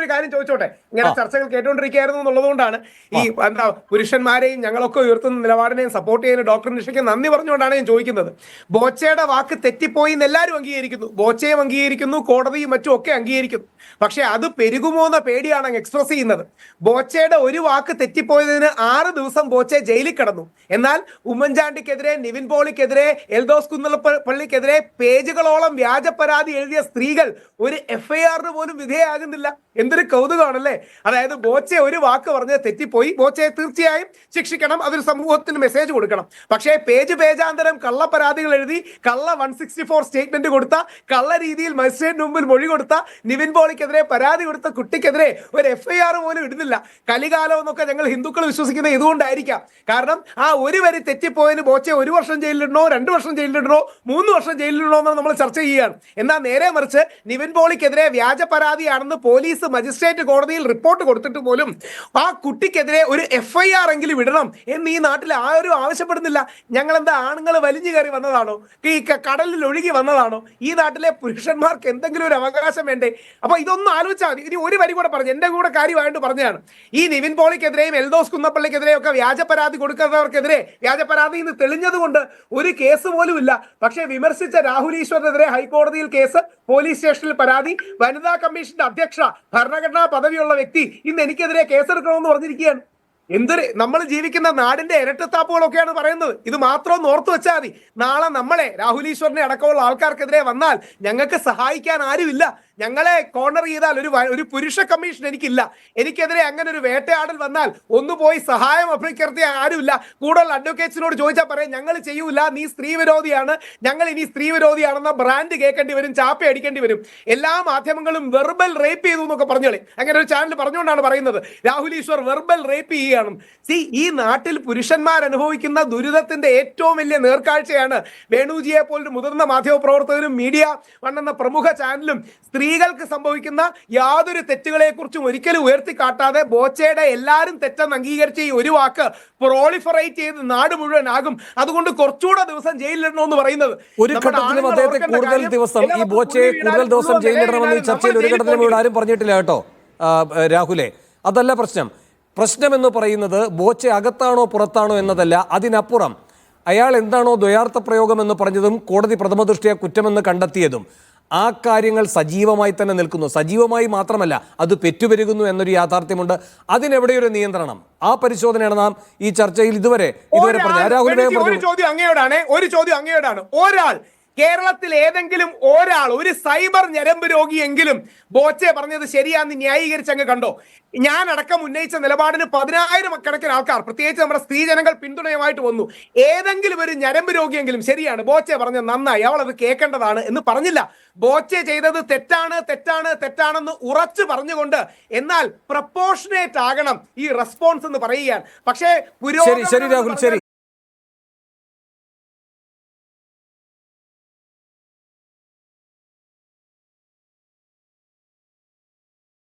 ഒരു കാര്യം ചോദിച്ചോട്ടെ? ഇങ്ങനെ ചർച്ചകൾ കേട്ടുകൊണ്ടിരിക്കുകയായിരുന്നു എന്നുള്ളതുകൊണ്ടാണ് ഈ എന്താ പുരുഷന്മാരെയും ഞങ്ങളൊക്കെ ഉയർത്തുന്ന നിലപാടിനെയും സപ്പോർട്ട് ചെയ്യുന്ന ഡോക്ടർ നിഷയ്ക്ക് നന്ദി പറഞ്ഞുകൊണ്ടാണ് ഞാൻ ചോദിക്കുന്നത്. ബോച്ചയുടെ വാക്ക് തെറ്റിപ്പോയി എന്ന് എല്ലാവരും അംഗീകരിക്കുന്നു. ബോച്ചയും അംഗീകരിക്കുന്നു കോടതിയും മറ്റും ഒക്കെ അംഗീകരിക്കുന്നു. പക്ഷേ അത് പെരുകുമോ എന്ന പേടിയാണ് അങ്ങ് എക്സ്പ്രസ് ചെയ്യുന്നത്. ബോച്ചയുടെ ഒരു വാക്ക് തെറ്റിപ്പോയതിന് ആറ് ദിവസം ബോച്ചെ ജയിലിൽ കിടന്നു. എന്നാൽ ഉമ്മൻചാണ്ടിക്കെതിരെ നിവിൻ പോളിക്കെതിരെ എൽദോസ് കുന്നപ്പള്ളിക്കെതിരെ പേജുകളോളം വ്യാജ പരാതി എഴുതിയ സ്ത്രീകൾ ഒരു എഫ്ഐആറിന് പോലും വിധേയമാകുന്നില്ല എന്തൊരു കൗതുകമാണല്ലേ? അതായത് ബോച്ചെ ഒരു വാക്ക് പറഞ്ഞ് തെറ്റിപ്പോയി. ബോച്ചയെ തീർച്ചയായും ശിക്ഷിക്കണം അതൊരു സമൂഹത്തിന് മെസ്സേജ് കൊടുക്കണം. പക്ഷേ പേജ് പേജാന്തരം കള്ള പരാതികൾ എഴുതി കള്ള വൺ സിക്സ്റ്റി ഫോർ സ്റ്റേറ്റ്മെന്റ് കൊടുത്ത കള്ള രീതിയിൽ മജിസ്ട്രേറ്റിന് മുമ്പിൽ മൊഴി കൊടുത്ത നിവിൻ പോളിക്കെതിരെ പരാതി കൊടുത്ത കുട്ടിക്കെതിരെ ഒരു എഫ് ഐ ആർ പോലും ഇടുന്നില്ല. കലികാലം എന്നൊക്കെ ഞങ്ങൾ ഹിന്ദുക്കൾ വിശ്വസിക്കുന്നത് ഇതുകൊണ്ടായിരിക്കാം. കാരണം ആ ഒരു വരി തെറ്റിപ്പോയതിന് ബോച്ചെ ഒരു വർഷം ജയിലിലിടണോ രണ്ട് വർഷം ജയിലിലിടണോ മൂന്ന് വർഷം ജയിലിലിടണോ എന്ന് നമ്മൾ ചർച്ച ചെയ്യുകയാണ്. എന്നാൽ നേരെ മറിച്ച് നിവിൻ പോളിക്കെതിരെ വ്യാജ പരാതിയാണെന്ന് പോലീസ് മജിസ്ട്രേറ്റ് കോടതിയിൽ റിപ്പോർട്ട് കൊടുത്തിട്ട് പോലും ആ കുട്ടിക്കെതിരെ ഒരു എഫ് ഐ ആർ എങ്കിലും ഇടണം എന്ന് ഈ നാട്ടിൽ ആരും ആവശ്യപ്പെടുന്നില്ല. ഞങ്ങൾ എന്താ ആണുങ്ങൾ വലിഞ്ഞു കയറി വന്നതാണോ? ഈ കടലിൽ ഒഴുകി വന്നതാണോ? ഈ നാട്ടിലെ പുരുഷന്മാർക്ക് എന്തെങ്കിലും ഒരു അവകാശം വേണ്ടേ? അപ്പൊ ഇതൊന്നും ആലോചിച്ചാൽ മതി. ഇനി ഒരു വരി കൂടെ പറഞ്ഞു എന്റെ കൂടെ കാര്യമായിട്ട് പറഞ്ഞതാണ്. ഈ നിവിൻ പോളിക്കെതിരെയും എൽദോസ് കുന്നപ്പള്ളിക്കെതിരെയും ഒക്കെ വ്യാജ പരാതി കൊടുക്കുന്നവർക്കെതിരെ വ്യാജ പരാതി ഇന്ന് തെളിഞ്ഞതുകൊണ്ട് ഒരു കേസ് പോലും ഇല്ല. പക്ഷേ വിമർശിച്ച രാഹുൽ ഈശ്വറിനെതിരെ ഹൈക്കോടതിയിൽ കേസ് പോലീസ് സ്റ്റേഷനിൽ പരാതി വനിതാ കമ്മീഷന്റെ അധ്യക്ഷ ഭരണഘടനാ പദവിയുള്ള വ്യക്തി ഇന്ന് എനിക്കെതിരെ കേസെടുക്കണമെന്ന് പറഞ്ഞിരിക്കുകയാണ്. എന്തൊരു നമ്മൾ ജീവിക്കുന്ന നാടിന്റെ ഇരട്ടത്താപ്പുകളൊക്കെയാണ് പറയുന്നത്. ഇത് മാത്രം ഓർത്തു വെച്ചാൽ മതി. നാളെ നമ്മളെ രാഹുൽ ഈശ്വറിനെ അടക്കമുള്ള ആൾക്കാർക്കെതിരെ വന്നാൽ ഞങ്ങൾക്ക് സഹായിക്കാൻ ആരുമില്ല. ഞങ്ങളെ കോർണർ ചെയ്താൽ ഒരു ഒരു പുരുഷ കമ്മീഷൻ എനിക്കില്ല. എനിക്കെതിരെ അങ്ങനെ ഒരു വേട്ടയാടൽ വന്നാൽ ഒന്ന് പോയി സഹായം അഭ്യർത്ഥിയ ആരുമില്ല. കൂടുതൽ അഡ്വക്കേറ്റ്സിനോട് ചോദിച്ചാൽ പറയാം ഞങ്ങൾ ചെയ്യൂല നീ സ്ത്രീ വിരോധിയാണ്. ഞങ്ങൾ ഇനി സ്ത്രീ വിരോധിയാണെന്ന ബ്രാൻഡ് കേൾക്കേണ്ടി വരും ചാപ്പ അടിക്കേണ്ടി വരും. എല്ലാ മാധ്യമങ്ങളും വെർബൽ റേപ്പ് ചെയ്തു എന്നൊക്കെ പറഞ്ഞോളെ. അങ്ങനെ ഒരു ചാനൽ പറഞ്ഞുകൊണ്ടാണ് പറയുന്നത്. രാഹുൽ ഈശ്വർ വെർബൽ റേപ്പ് ചെയ്യുകയാണ്. സി ഈ നാട്ടിൽ പുരുഷന്മാർ അനുഭവിക്കുന്ന ദുരിതത്തിന്റെ ഏറ്റവും വലിയ നേർക്കാഴ്ചയാണ് വേണുജിയെ പോലൊരു മുതിർന്ന മാധ്യമ പ്രവർത്തകരും മീഡിയ വൺ എന്ന പ്രമുഖ ചാനലും സ്ത്രീകൾക്ക് സംഭവിക്കുന്ന യാതൊരു തെറ്റുകളെ കുറിച്ചും ഒരിക്കലും ഉയർത്തി കാട്ടാതെ ബോച്ചയുടെ എല്ലാവരും തെറ്റെന്ന് അംഗീകരിച്ച ഈ ഒരു വാക്ക് പ്രോളിഫറേറ്റ് ചെയ്ത് നാട് മുഴുവൻ ആകും. അതുകൊണ്ട് കുറച്ചുകൂടെ ദിവസം ജയിലിലിടണമെന്ന് പറയുന്നത്. ഒരു ഘട്ടത്തിലും അദ്ദേഹത്തെ കൂടുതൽ ദിവസം ഈ ബോച്ചയെ കൂടുതൽ ദിവസം ജയിലിലിടണമെന്ന് ചർച്ചയിൽ ഒരു ഘട്ടത്തിലും ഇവിടെ ആരും പറഞ്ഞിട്ടില്ല കേട്ടോ. രാഹുലെ. അതല്ല പ്രശ്നം. പ്രശ്നം എന്ന് പറയുന്നത് ബോച്ച അകത്താണോ പുറത്താണോ എന്നതല്ല അതിനപ്പുറം. അയാൾ എന്താണോ ദ്വയാർത്ഥ പ്രയോഗം എന്ന് പറഞ്ഞതും കോടതി പ്രഥമ ദൃഷ്ടിയ കുറ്റമെന്ന് കണ്ടെത്തിയതും. ആ കാര്യങ്ങൾ സജീവമായി തന്നെ നിൽക്കുന്നു. സജീവമായി മാത്രമല്ല അത് പെറ്റുപെരുകുന്നു എന്നൊരു യാഥാർത്ഥ്യമുണ്ട്. അതിനെവിടെയൊരു നിയന്ത്രണം? ആ പരിശോധനയാണ് നാം ഈ ചർച്ചയിൽ ഇതുവരെ ഇതുവരെ പറഞ്ഞു രാഹുൽ ഒരു ചോദ്യം അങ്ങയോടാണ് ഒരു ചോദ്യം അങ്ങയോടാണ്. ഒരാൾ കേരളത്തിൽ ഏതെങ്കിലും ഒരാൾ ഒരു സൈബർ ഞരമ്പ് രോഗിയെങ്കിലും ബോച്ചെ പറഞ്ഞത് ശരിയാന്ന് ന്യായീകരിച്ച് അങ്ങ് കണ്ടോ? ഞാൻ അടക്കം ഉന്നയിച്ച നിലപാടിന് പതിനായിരം കണക്കിന് ആൾക്കാർ പ്രത്യേകിച്ച് നമ്മുടെ സ്ത്രീജനങ്ങൾ പിന്തുണയുമായിട്ട് വന്നു. ഏതെങ്കിലും ഒരു ഞരമ്പ് രോഗിയെങ്കിലും ശരിയാണ് ബോച്ചെ പറഞ്ഞത് നന്നായി അവൾ അത് കേൾക്കേണ്ടതാണ് എന്ന് പറഞ്ഞില്ല. ബോച്ചെ ചെയ്തത് തെറ്റാണ് തെറ്റാണ് തെറ്റാണെന്ന് ഉറച്ചു പറഞ്ഞുകൊണ്ട് എന്നാൽ പ്രപ്പോർഷനേറ്റ് ആകണം ഈ റെസ്പോൺസ് എന്ന് പറയുകയാണ്. പക്ഷേ ശരി ശരി രാഹുൽ ശരി.